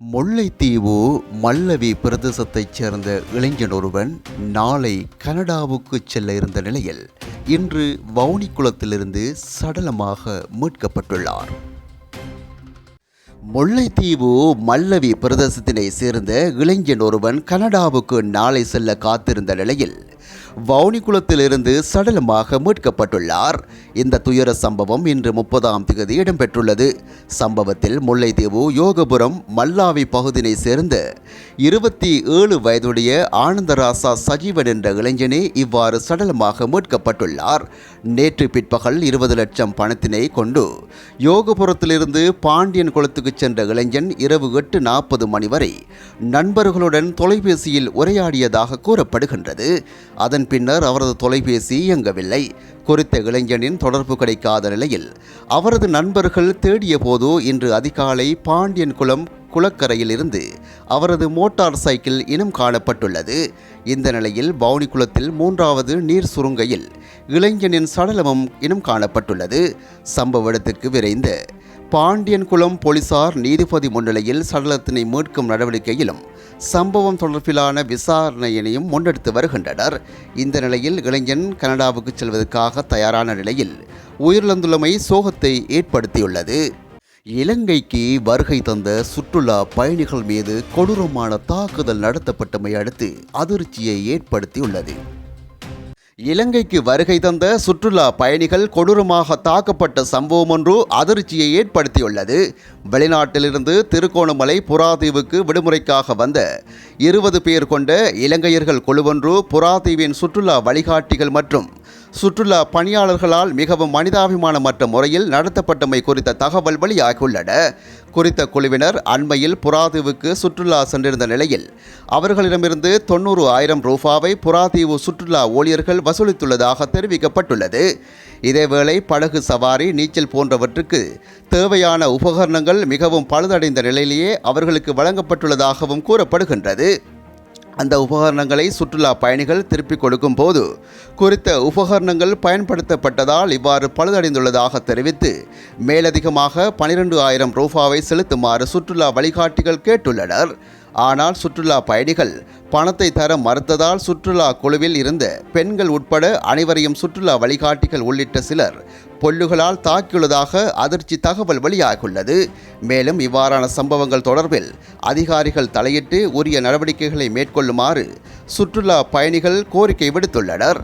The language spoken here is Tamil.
முல்லைத்தீவு மல்லவி பிரதேசத்தைச் சேர்ந்த இளைஞன் ஒருவன் நாளை கனடாவுக்கு செல்ல இருந்த நிலையில் இன்று வவுனிக்குளத்திலிருந்து சடலமாக மீட்கப்பட்டுள்ளார். முல்லைத்தீவு மல்லவி பிரதேசத்தினை சேர்ந்த இளைஞன் ஒருவன் கனடாவுக்கு நாளை செல்ல காத்திருந்த நிலையில் வவுனிக்குளத்திலிருந்து சடலமாக மீட்கப்பட்டுள்ளார். இந்த துயர சம்பவம் இன்று முப்பதாம் தேதி இடம்பெற்றுள்ளது. சம்பவத்தில் முல்லைத்தீவு யோகபுரம் மல்லாவி பகுதியை சேர்ந்த இருபத்தி ஏழு வயதுடைய ஆனந்தராசா சஜீவன் என்ற இளைஞனே இவ்வாறு சடலமாக மீட்கப்பட்டுள்ளார். நேற்று பிற்பகல் இருபது லட்சம் பணத்தினை கொண்டு யோகபுரத்திலிருந்து பாண்டியன் குளத்துக்கு சென்ற இளைஞன் இரவு எட்டு நாற்பது மணி வரை நண்பர்களுடன் தொலைபேசியில் உரையாடியதாக கூறப்படுகின்றது. அதன் பின்னர் அவரது தொலைபேசி இயங்கவில்லை. குறித்த இளைஞனின் தொடர்பு கிடைக்காத நிலையில் அவரது நண்பர்கள் தேடிய போது இன்று அதிகாலை பாண்டியன் குளம் குளக்கரையில் இருந்து அவரது மோட்டார் சைக்கிள் இனம் காணப்பட்டுள்ளது. இந்த நிலையில் பவுனிக்குளத்தில் மூன்றாவது நீர் சுருங்கையில் இளைஞனின் சடலமும் இனம் காணப்பட்டுள்ளது. சம்பவ இடத்துக்கு விரைந்த பாண்டியன்குளம் போலீசார் நீதிபதி முன்னிலையில் சடலத்தினை மீட்கும் நடவடிக்கையிலும் சம்பவம் தொடர்பிலான விசாரணையினையும் முன்னெடுத்து வருகின்றனர். இந்த நிலையில் இளைஞன் கனடாவுக்கு செல்வதற்காக தயாரான நிலையில் உயிரிழந்துள்ளமை சோகத்தை ஏற்படுத்தியுள்ளது. இலங்கைக்கு வருகை தந்த சுற்றுலா பயணிகள் மீது கொடூரமான தாக்குதல் நடத்தப்பட்டமை அடுத்து அதிர்ச்சியை ஏற்படுத்தியுள்ளது. இலங்கைக்கு வருகை தந்த சுற்றுலா பயணிகள் கொடூரமாக தாக்கப்பட்ட சம்பவம் ஒன்று அதிர்ச்சியை ஏற்படுத்தியுள்ளது. வெளிநாட்டிலிருந்து திருகோணமலை புறாதீவுக்கு விடுமுறைக்காக வந்த இருபது பேர் கொண்ட இலங்கையர்கள் குழுவொன்று புறாதீவின் சுற்றுலா வழிகாட்டிகள் மற்றும் சுற்றுலா பணியாளர்களால் மிகவும் மனிதாபிமானமற்ற முறையில் நடத்தப்பட்டமை குறித்த தகவல் வெளியாகியுள்ளன. குறித்த குழுவினர் அண்மையில் புறாதீவுக்கு சுற்றுலா சென்றிருந்த நிலையில் அவர்களிடமிருந்து தொண்ணூறு ஆயிரம் ரூபாவை புறாதீவு சுற்றுலா ஊழியர்கள் வசூலித்துள்ளதாக தெரிவிக்கப்பட்டுள்ளது. இதேவேளை படகு சவாரி நீச்சல் போன்றவற்றுக்கு தேவையான உபகரணங்கள் மிகவும் பழுதடைந்த நிலையிலேயே அவர்களுக்கு வழங்கப்பட்டுள்ளதாகவும் கூறப்படுகின்றது. அந்த உபகரணங்களை சுற்றுலா பயணிகள் திருப்பிக் கொடுக்கும் போது குறித்த உபகரணங்கள் பயன்படுத்தப்பட்டதால் இவ்வாறு பழுதடைந்துள்ளதாக தெரிவித்து மேலதிகமாக பனிரெண்டு ஆயிரம் ரூபாவை செலுத்துமாறு சுற்றுலா வழிகாட்டிகள் கேட்டுள்ளனர். ஆனால் சுற்றுலா பயணிகள் பணத்தை தர மறுத்ததால் சுற்றுலா குழுவில் இருந்த பெண்கள் உட்பட அனைவரையும் சுற்றுலா வழிகாட்டிகள் உள்ளிட்ட சிலர் பொல்லுகளால் தாக்கியுள்ளதாக அதிர்ச்சி தகவல் வெளியாகியுள்ளது. மேலும் இவ்வாறான சம்பவங்கள் தொடர்பில் அதிகாரிகள் தலையிட்டு உரிய நடவடிக்கைகளை மேற்கொள்ளுமாறு சுற்றுலா பயணிகள் கோரிக்கை விடுத்துள்ளனர்.